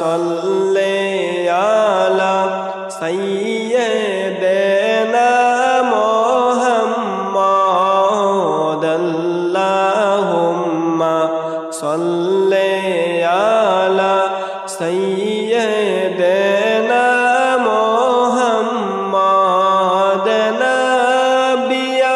সল্লে আলা সাইয়্যিদিনা মুহাম্মাদ আল্লাহুম্মা সল্লে আলা সাইয়্যিদিনা মুহাম্মাদ নাবিয়ানা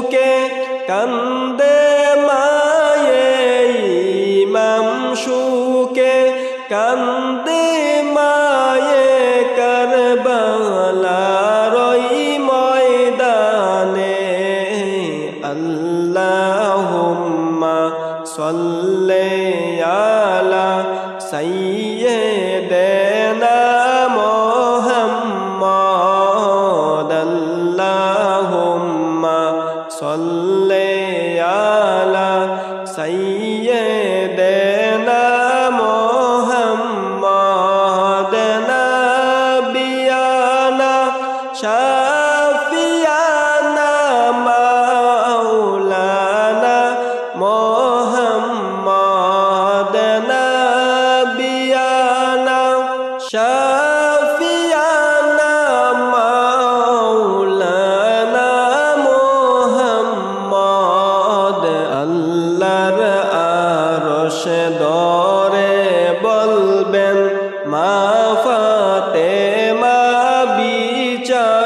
বুকে কান্দে।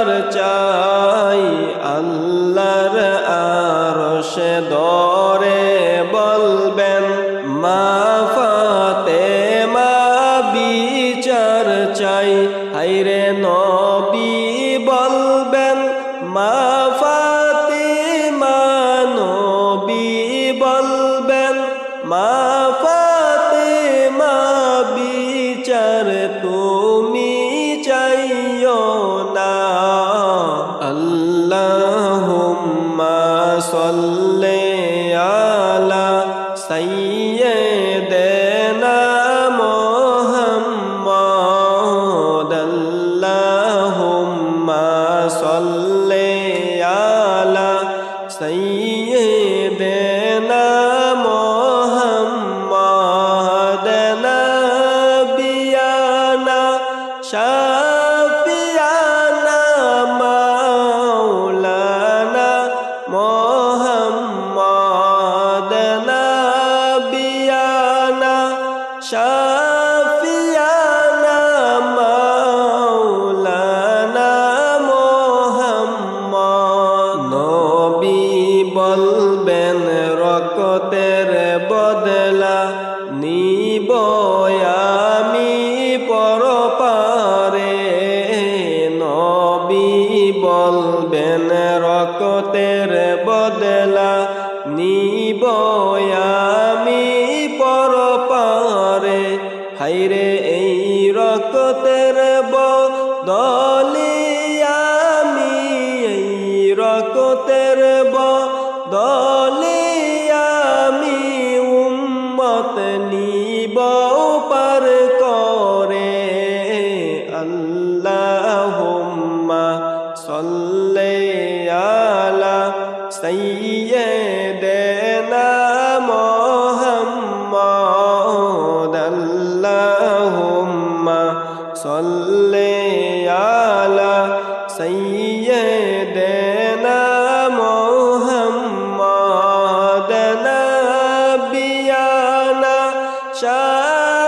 Cha سيئة আমি পর পারে হাইরে এই রক্তের বদলে আমি, এই রক্তের বদলে আমি উম্মত নিব পার করে। আল্লাহ সাল্লা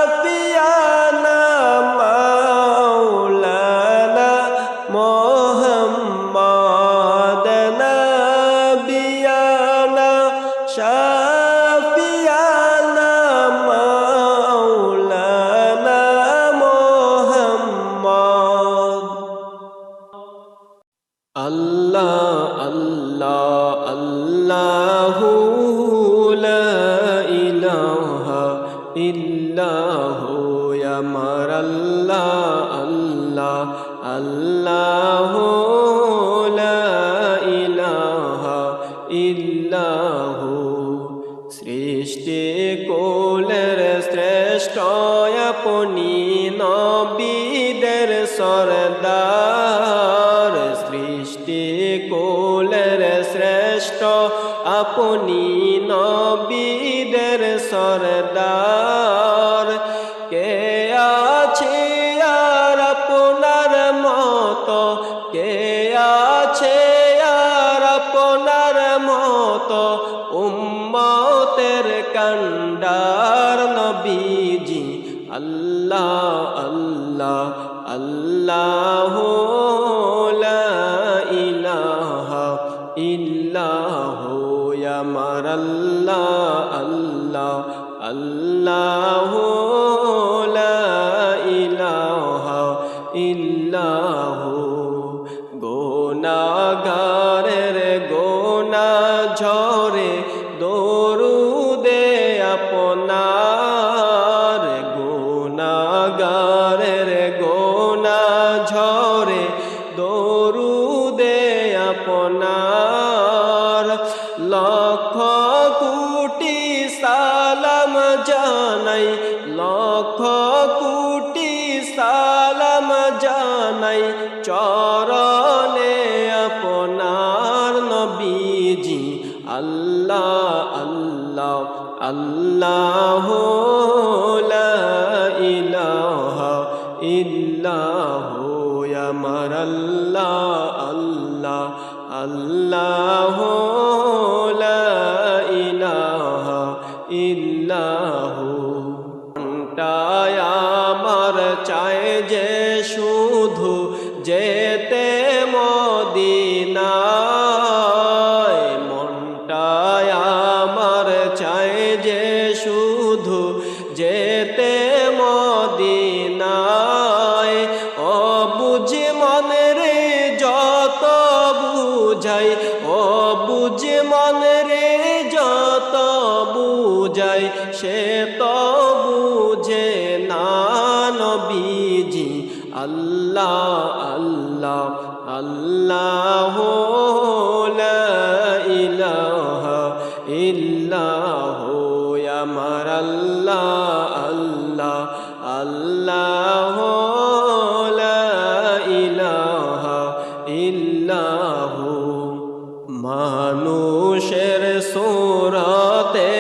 শাফিয়ানা মাওলানা মোহাম্মদ নবিয়ানা শাফিয়ানা মাওলানা মোহাম্মদ। আল্লাহ আল্লাহ আল্লাহ। নবীদের সরদার, সৃষ্টি কোলের শ্রেষ্ঠ। আপনি নবীদের সরদার। কে আছে আর আপনার মতো? কে আছে আর আপনার মতো? উম্মতের কান্ডার নবীজি আল্লাহ আল্লাহ আল্লাহ ইলাহা ইল্লাহু। আমার আল্লাহ আল্লাহ আল্লাহ ইলাহা ইল্লাহু। গোনাগারের জানাই, লক্ষ কোটি সালাম জানাই, চরণে আপনার নবীজি। আল্লাহ আল্লাহ আল্লাহ ইলাহা ইল্লাহু, আমার আল্লাহ আল্লাহ আল্লাহ ইলাহা ইল্লাহু। মধু ইল্লাহু, আমার আল্লাহ আল্লাহ আল্লাহ ইলাহা ইল্লাহু। মানুষের সুরতে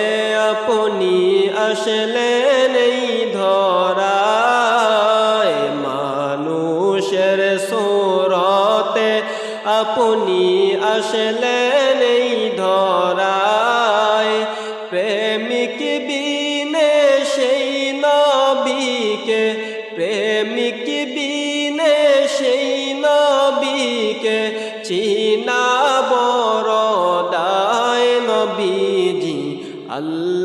আপনি আসলেন এই ধরায়। মানুষের সুরতে আপনি আসলেন এই ধরায়।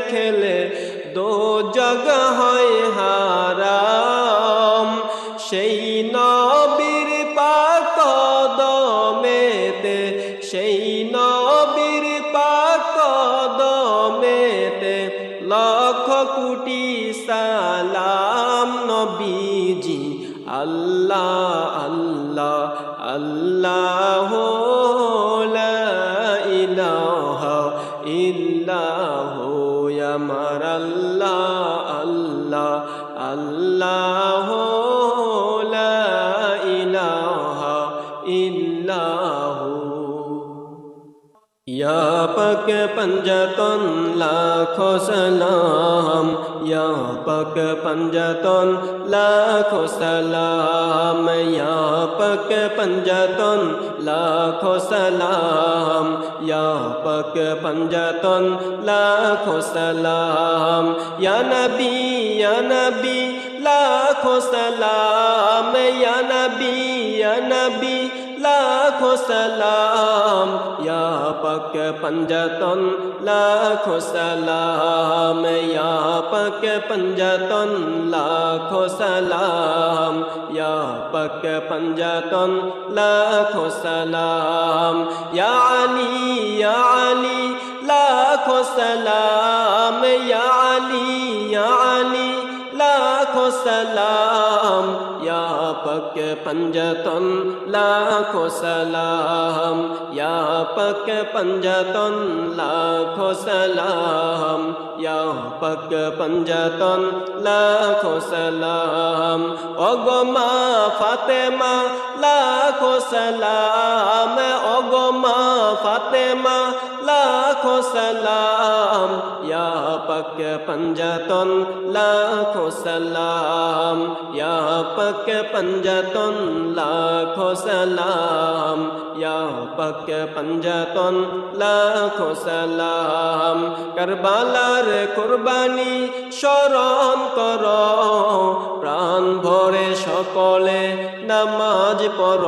দেখলে দো জগ হয় হারাম। সেই নবীর পাক দমেতে, সেই নবীর পাক দমেতে লক্ষ কোটি সালাম নবীজি। আল্লাহ আল্লাহ আল্লাহ ইয়া পাক পঞ্জতন লাখো সালাম ইয়া পাক পঞ্জতন লাখো সালাম ইয়া পাক পঞ্জতন লাখো সালাম ইয়া পাক পঞ্জতন লাখো সালাম ইয়া নবী ইয়া নবী লাখো সালাম, ইয়া নবী ইয়া নবী, লাখো সালাম, ইয়া পাক পঞ্জতন, লাখো সালাম, ইয়া পাক পঞ্জতন, লাখো সালাম, ইয়া পাক পঞ্জতন, লাখো সালাম, ইয়া আলী ইয়া আলী, লাখো সালাম, ইয়া আলী ইয়া আলী সালাম, ইয়া পাক পঞ্জতন, লাখো সালাম, ইয়া পাক পঞ্জতন, লাখো সালাম, ইয়া পাক পঞ্জতন, লাখো সালাম। ওগমা ফাতেমা, লাখো সালাম ওগমা ফাতেমা লাখো সালাম ইয়া পাক পঞ্জতন লাখো সালাম ইয়া পাক পঞ্জতন লাখো সালাম ইয়া পাক পঞ্জতন লাখো সালাম কারবালার কুরবানি স্মরণ কর প্রাণ ভরে সকলে নামাজ পড়।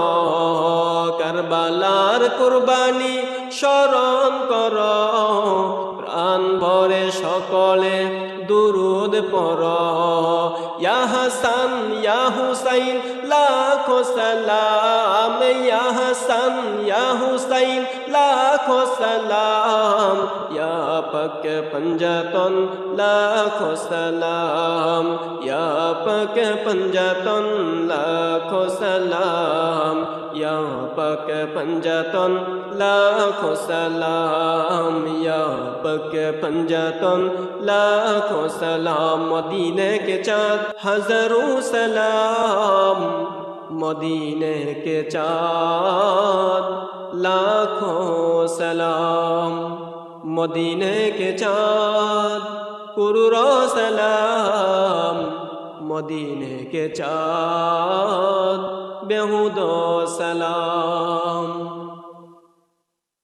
কারবালার কুরবানি স্মরণ কর। প্রাণ ভরে সকলে দুরুদ পর ইয়া হাসান হুসাইন লাখ সালাম। حسن، یا حسین لاکھوں سلام، یا پک پنجتن لاکھوں سلام، یا پک پنجتن لاکھوں سلام، یا پک پنجتن لاکھوں سلام، یا پک پنجتن لاکھوں سلام مدینے کے چاند ہزاروں سلام۔ মদিনের কে চাঁদ, লাখো সালাম। মদিনে কে চাঁদ, কুরুর সালাম। মদিনে কে চাঁদ, বেহুদ সালাম।